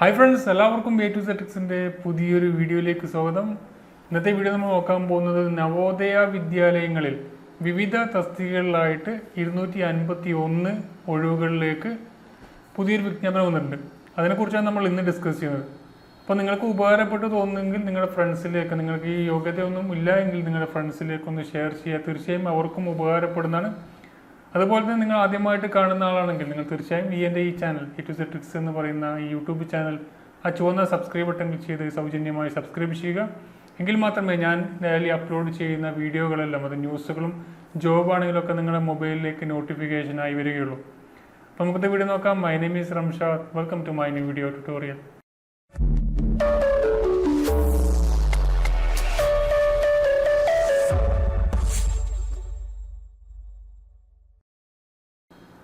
Hi friends എല്ലാവർക്കും A to സെറ്റിക്സിന്റെ പുതിയൊരു വീഡിയോയിലേക്ക് സ്വാഗതം. ഇന്നത്തെ വീഡിയോ നമ്മൾ നോക്കാൻ പോകുന്നത് നവോദയ വിദ്യാലയങ്ങളിൽ വിവിധ തസ്തികകളിലായിട്ട് ഇരുന്നൂറ്റി അൻപത്തി ഒന്ന് ഒഴിവുകളിലേക്ക് പുതിയൊരു വിജ്ഞാപനം വന്നിട്ടുണ്ട്. അതിനെക്കുറിച്ചാണ് നമ്മൾ ഇന്ന് ഡിസ്കസ് ചെയ്യുന്നത്. അപ്പോൾ നിങ്ങൾക്ക് ഉപകാരപ്പെട്ടു തോന്നുന്നെങ്കിൽ നിങ്ങളുടെ ഫ്രണ്ട്സിലേക്ക് നിങ്ങൾക്ക് ഈ യോഗ്യതയൊന്നും ഇല്ല എങ്കിൽ നിങ്ങളുടെ ഫ്രണ്ട്സിലേക്കൊന്ന് ഷെയർ ചെയ്യുക. തീർച്ചയായും അവർക്കും ഉപകാരപ്പെടുന്നതാണ്. അതുപോലെ തന്നെ നിങ്ങൾ ആദ്യമായിട്ട് കാണുന്ന ആളാണെങ്കിൽ നിങ്ങൾ തീർച്ചയായും ഈ എന്റെ ഈ ചാനൽ ഇ ടു ട്രിക്സ് എന്ന് പറയുന്ന ഈ യൂട്യൂബ് ചാനൽ ആ ചുവന്ന സബ്സ്ക്രൈബ് ബട്ടൺ ക്ലിക്ക് ചെയ്ത് സൗജന്യമായി സബ്സ്ക്രൈബ് ചെയ്യുക. എങ്കിൽ മാത്രമേ ഞാൻ ഡെയിലി അപ്ലോഡ് ചെയ്യുന്ന വീഡിയോകളെല്ലാം അത് ന്യൂസുകളും ജോബ് ആണെങ്കിലും ഒക്കെ നിങ്ങളുടെ മൊബൈലിലേക്ക് നോട്ടിഫിക്കേഷനായി വരികയുള്ളൂ. അപ്പോൾ നമുക്കത് വീഡിയോ നോക്കാം. My name is Ramshad welcome to my new video tutorial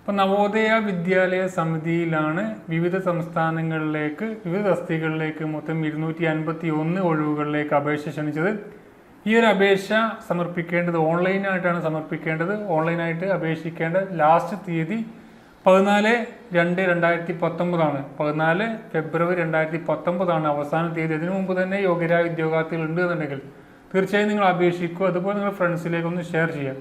ഇപ്പം നവോദയ വിദ്യാലയ സമിതിയിലാണ് വിവിധ സംസ്ഥാനങ്ങളിലേക്ക് വിവിധ തസ്തികളിലേക്ക് മൊത്തം ഇരുന്നൂറ്റി അൻപത്തി ഒന്ന് ഒഴിവുകളിലേക്ക് അപേക്ഷ ക്ഷണിച്ചത്. ഈ ഒരു അപേക്ഷ സമർപ്പിക്കേണ്ടത് ഓൺലൈനായിട്ടാണ് സമർപ്പിക്കേണ്ടത്. ഓൺലൈനായിട്ട് അപേക്ഷിക്കേണ്ട ലാസ്റ്റ് തീയതി പതിനാല് രണ്ട് രണ്ടായിരത്തി പത്തൊമ്പതാണ് പതിനാല് ഫെബ്രുവരി രണ്ടായിരത്തി പത്തൊമ്പതാണ് അവസാന തീയതി. അതിനു മുമ്പ് തന്നെ യോഗ്യരായ ഉദ്യോഗാർത്ഥികൾ ഉണ്ട് എന്നുണ്ടെങ്കിൽ തീർച്ചയായും നിങ്ങൾ അപേക്ഷിക്കുക അതുപോലെ നിങ്ങൾ ഫ്രണ്ട്സിലേക്കൊന്ന് ഷെയർ ചെയ്യുക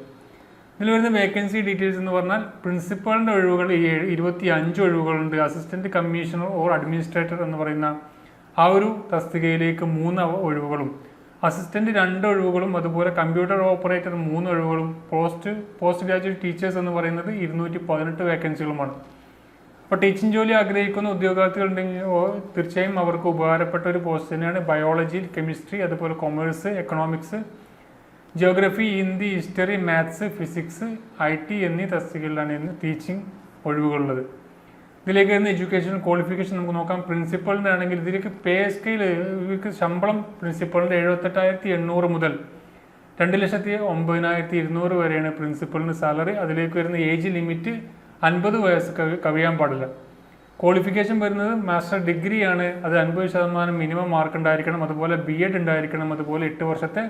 ഇതിൽ വരുന്ന വേക്കൻസി ഡീറ്റെയിൽസ് എന്ന് പറഞ്ഞാൽ പ്രിൻസിപ്പളിന്റെ ഒഴിവുകൾ ഏഴ് ഇരുപത്തി അഞ്ച് ഒഴിവുകളുണ്ട്. അസിസ്റ്റന്റ് കമ്മീഷണർ ഓർ അഡ്മിനിസ്ട്രേറ്റർ എന്ന് പറയുന്ന ആ ഒരു തസ്തികയിലേക്ക് മൂന്ന് ഒഴിവുകളും. അസിസ്റ്റന്റ് രണ്ട് ഒഴിവുകളും അതുപോലെ കമ്പ്യൂട്ടർ ഓപ്പറേറ്റർ മൂന്ന് ഒഴിവുകളും പോസ്റ്റ് പോസ്റ്റ് ഗ്രാജുവേറ്റ് ടീച്ചേഴ്സ് എന്ന് പറയുന്നത് ഇരുന്നൂറ്റി പതിനെട്ട് വേക്കൻസികളുമാണ് അപ്പോൾ ടീച്ചിങ് ജോലി ആഗ്രഹിക്കുന്ന ഉദ്യോഗാർത്ഥികളുണ്ടെങ്കിൽ തീർച്ചയായും അവർക്ക് ഉപകാരപ്പെട്ട ഒരു പോസ്റ്റ് തന്നെയാണ്. ബയോളജി കെമിസ്ട്രി അതുപോലെ commerce economics geography Hindi history maths physics I T എന്നീ തസ്തികകളിലാണ് ഇന്ന് ടീച്ചിങ് ഒഴിവുകളുള്ളത്. ഇതിലേക്ക് വരുന്ന എഡ്യൂക്കേഷൻ ക്വാളിഫിക്കേഷൻ നമുക്ക് നോക്കാം. പ്രിൻസിപ്പളിന്റെ ആണെങ്കിൽ ഇതിലേക്ക് പേ സ്കെയിൽ ഇവർക്ക് ശമ്പളം പ്രിൻസിപ്പളിന്റെ എഴുപത്തെട്ടായിരത്തി എണ്ണൂറ് മുതൽ രണ്ട് ലക്ഷത്തി ഒമ്പതിനായിരത്തി ഇരുന്നൂറ് വരെയാണ് പ്രിൻസിപ്പളിന് സാലറി അതിലേക്ക് വരുന്ന ഏജ് ലിമിറ്റ് അൻപത് വയസ്സ് കവിയാൻ പാടില്ല. ക്വാളിഫിക്കേഷൻ വരുന്നത് മാസ്റ്റർ ഡിഗ്രിയാണ് അത് അൻപത് ശതമാനം മിനിമം മാർക്ക് ഉണ്ടായിരിക്കണം. അതുപോലെ ബി എഡ് ഉണ്ടായിരിക്കണം. അതുപോലെ എട്ട് വർഷത്തെ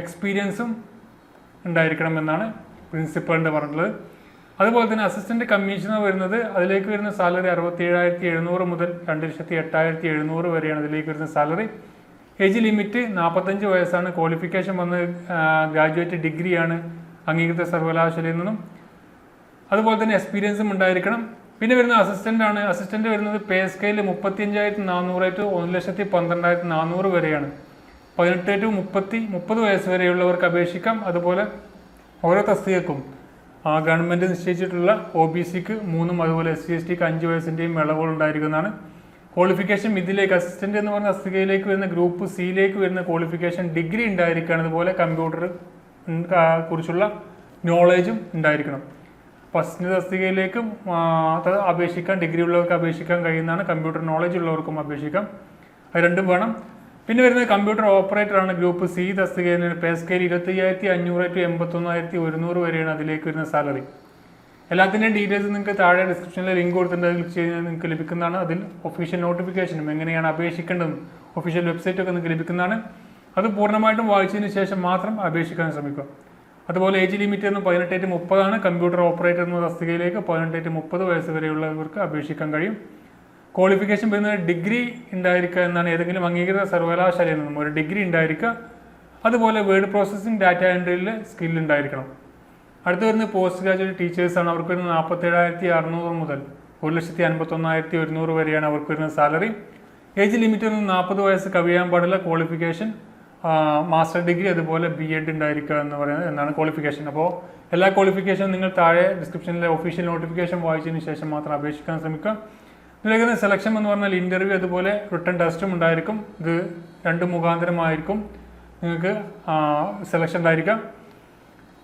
എക്സ്പീരിയൻസും ഉണ്ടായിരിക്കണം എന്നാണ് പ്രിൻസിപ്പളിന്റെ പറഞ്ഞിട്ടുള്ളത്. അതുപോലെ തന്നെ അസിസ്റ്റന്റ് കമ്മീഷണർ വരുന്നത് അതിലേക്ക് വരുന്ന സാലറി അറുപത്തി ഏഴായിരത്തി എഴുന്നൂറ് മുതൽ രണ്ട് ലക്ഷത്തി എട്ടായിരത്തി എഴുന്നൂറ് വരെയാണ് അതിലേക്ക് വരുന്ന സാലറി ഏജ് ലിമിറ്റ് നാൽപ്പത്തഞ്ച് വയസ്സാണ്. ക്വാളിഫിക്കേഷൻ വന്ന് ഗ്രാജുവേറ്റ് ഡിഗ്രിയാണ് അംഗീകൃത സർവകലാശാലയിൽ നിന്നും. അതുപോലെ തന്നെ എക്സ്പീരിയൻസും ഉണ്ടായിരിക്കണം. പിന്നെ വരുന്ന അസിസ്റ്റന്റ് ആണ്. അസിസ്റ്റന്റ് വരുന്നത് പേ സ്കെയിൽ മുപ്പത്തി അഞ്ചായിരത്തി നാനൂറ് ടു ഒരു ലക്ഷത്തി പന്ത്രണ്ടായിരത്തി നാനൂറ് വരെയാണ്. പതിനെട്ട് ടു മുപ്പത്തി മുപ്പത് വയസ്സ് വരെയുള്ളവർക്ക് അപേക്ഷിക്കാം. അതുപോലെ ഓരോ തസ്തികക്കും ആ, ഗവൺമെന്റ് നിശ്ചയിച്ചിട്ടുള്ള ഒ ബി സിക്ക് മൂന്നും അതുപോലെ എസ് സി എസ് ടിക്ക് അഞ്ച് വയസ്സിന്റെയും ഇളവുകൾ ഉണ്ടായിരിക്കുന്നതാണ് ക്വാളിഫിക്കേഷൻ ഇതിലേക്ക് അസിസ്റ്റന്റ് എന്ന് പറഞ്ഞ തസ്തികയിലേക്ക് വരുന്ന ഗ്രൂപ്പ് സിയിലേക്ക് വരുന്ന ക്വാളിഫിക്കേഷൻ ഡിഗ്രി ഉണ്ടായിരിക്കണം. അതുപോലെ കമ്പ്യൂട്ടർ കുറിച്ചുള്ള നോളേജും ഉണ്ടായിരിക്കണം. ഫസ്റ്റ് തസ്തികയിലേക്കും അപേക്ഷിക്കാൻ ഡിഗ്രി ഉള്ളവർക്ക് അപേക്ഷിക്കാൻ കഴിയുന്നതാണ്. കമ്പ്യൂട്ടർ നോളേജ് ഉള്ളവർക്കും അപേക്ഷിക്കാം. അത് രണ്ടും വേണം. പിന്നെ വരുന്നത് കമ്പ്യൂട്ടർ ഓപ്പറേറ്റർ ആണ്. ഗ്രൂപ്പ് സി തസ്തികയിൽ പേ സ്കെയിൽ ഇരുപത്തി അയ്യായിരത്തി അഞ്ഞൂറ് ടു എൺപത്തൊന്നായിരത്തി ഒരുന്നൂറ് വരെയാണ് അതിലേക്ക് വരുന്ന സാലറി എല്ലാത്തിന്റെയും ഡീറ്റെയിൽസ് നിങ്ങൾക്ക് താഴെ ഡിസ്ക്രിപ്ഷനിൽ ലിങ്ക് കൊടുത്തിട്ടുണ്ട്. ക്ലിക്ക് ചെയ്ത് നിങ്ങൾക്ക് ലഭിക്കുന്നതാണ് അതിൽ ഒഫീഷ്യൽ നോട്ടിഫിക്കേഷനും എങ്ങനെയാണ് അപേക്ഷിക്കേണ്ടതും ഒഫീഷ്യൽ വെബ്സൈറ്റൊക്കെ നിങ്ങൾക്ക് ലഭിക്കുന്നതാണ്. അത് പൂർണമായിട്ടും വായിച്ചതിന് ശേഷം മാത്രം അപേക്ഷിക്കാൻ ശ്രമിക്കുക. അതുപോലെ ഏജ് ലിമിറ്റ് എന്ന് പതിനെട്ടേറ്റ് മുപ്പതാണ്. കമ്പ്യൂട്ടർ ഓപ്പറേറ്റർ എന്ന തസ്തികയിലേക്ക് പതിനെട്ടേറ്റ് മുപ്പത് വയസ്സ് വരെയുള്ളവർക്ക് അപേക്ഷിക്കാൻ കഴിയും. ക്വാളിഫിക്കേഷൻ വരുന്നത് ഡിഗ്രി ഉണ്ടായിരിക്കുക എന്നാണ് ഏതെങ്കിലും അംഗീകൃത സർവകലാശാലയിൽ നിന്നും ഒരു ഡിഗ്രി ഉണ്ടായിരിക്കുക. അതുപോലെ വേർഡ് പ്രോസസ്സിംഗ് ഡാറ്റ എൻട്രിയിൽ സ്കിൽ ഉണ്ടായിരിക്കണം. അടുത്ത് വരുന്ന പോസ്റ്റ് ഗ്രാജുവേറ്റ് ടീച്ചേഴ്സാണ് അവർക്ക് വരുന്നത് നാൽപ്പത്തേഴായിരത്തി അറുന്നൂറ് മുതൽ ഒരു ലക്ഷത്തി അൻപത്തൊന്നായിരത്തി ഒരുന്നൂറ് വരെയാണ് അവർക്ക് വരുന്ന സാലറി ഏജ് ലിമിറ്റ് നിന്ന് നാൽപ്പത് വയസ്സ് കവിയാൻ പാടില്ല ക്വാളിഫിക്കേഷൻ മാസ്റ്റർ ഡിഗ്രി അതുപോലെ ബി എഡ് ഉണ്ടായിരിക്കുക എന്ന് പറയുന്നത് എന്നാണ് ക്വാളിഫിക്കേഷൻ അപ്പോൾ എല്ലാ ക്വാളിഫിക്കേഷനും നിങ്ങൾ താഴെ ഡിസ്ക്രിപ്ഷനിലെ ഒഫീഷ്യൽ നോട്ടിഫിക്കേഷൻ വായിച്ചതിന് ശേഷം മാത്രം അപേക്ഷിക്കാൻ ശ്രമിക്കുക. ഇതിലേക്ക് സെലക്ഷൻ എന്ന് പറഞ്ഞാൽ ഇന്റർവ്യൂ അതുപോലെ റിട്ടേൺ ടെസ്റ്റും ഉണ്ടായിരിക്കും. ഇത് രണ്ട് മുഖാന്തരമായിരിക്കും. നിങ്ങൾക്ക് സെലക്ഷൻ ഉണ്ടായിരിക്കാം.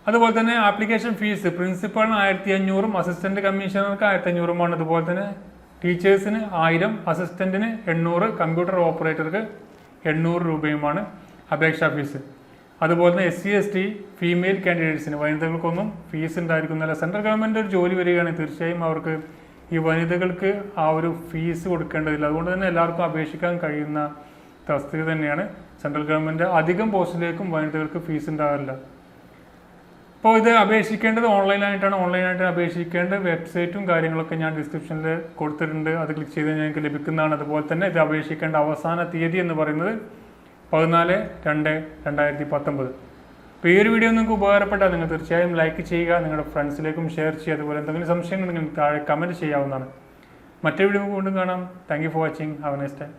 അതുപോലെ തന്നെ ആപ്ലിക്കേഷൻ ഫീസ് പ്രിൻസിപ്പളിന് ആയിരത്തി അഞ്ഞൂറും അസിസ്റ്റന്റ് കമ്മീഷണർക്ക് ആയിരത്തി അഞ്ഞൂറുമാണ് അതുപോലെ തന്നെ ടീച്ചേഴ്സിന് ആയിരം അസിസ്റ്റന്റിന് എണ്ണൂറ് കമ്പ്യൂട്ടർ ഓപ്പറേറ്റർക്ക് എണ്ണൂറ് രൂപയുമാണ് അപേക്ഷാ ഫീസ് അതുപോലെ തന്നെ S C S T female കാൻഡിഡേറ്റ്സിന് വനിതകൾക്കൊന്നും ഫീസ് ഉണ്ടായിരിക്കുന്നില്ല. സെൻട്രൽ ഗവൺമെന്റ് ഒരു ജോലി വരികയാണെങ്കിൽ തീർച്ചയായും അവർക്ക് ഈ വനിതകൾക്ക് ആ ഒരു ഫീസ് കൊടുക്കേണ്ടതില്ല. അതുകൊണ്ട് തന്നെ എല്ലാവർക്കും അപേക്ഷിക്കാൻ കഴിയുന്ന തസ്തിക തന്നെയാണ്. സെൻട്രൽ ഗവൺമെന്റ് അധികം പോസ്റ്റിലേക്കും വനിതകൾക്ക് ഫീസ് ഉണ്ടാകാറില്ല അപ്പോൾ ഇത് അപേക്ഷിക്കേണ്ടത് ഓൺലൈനായിട്ടാണ്. ഓൺലൈനായിട്ട് അപേക്ഷിക്കേണ്ട വെബ്സൈറ്റും കാര്യങ്ങളൊക്കെ ഞാൻ ഡിസ്ക്രിപ്ഷനിൽ കൊടുത്തിട്ടുണ്ട്. അത് ക്ലിക്ക് ചെയ്ത് ഞങ്ങൾക്ക് ലഭിക്കുന്നതാണ്. അതുപോലെ തന്നെ ഇത് അപേക്ഷിക്കേണ്ട അവസാന തീയതി എന്ന് പറയുന്നത് പതിനാല് രണ്ട് രണ്ടായിരത്തി പത്തൊമ്പത്. അപ്പോൾ ഈ ഒരു വീഡിയോ നിങ്ങൾക്ക് ഉപകാരപ്പെട്ടാൽ നിങ്ങൾ തീർച്ചയായും ലൈക്ക് ചെയ്യുക നിങ്ങളുടെ ഫ്രണ്ട്സിലേക്കും ഷെയർ ചെയ്യുക അതുപോലെ എന്തെങ്കിലും സംശയങ്ങൾ നിങ്ങൾ താഴെ കമന്റ് ചെയ്യാവുന്നതാണ്. മറ്റൊരു വീഡിയോ കൊണ്ടും കാണാം. Thank you for watching have next time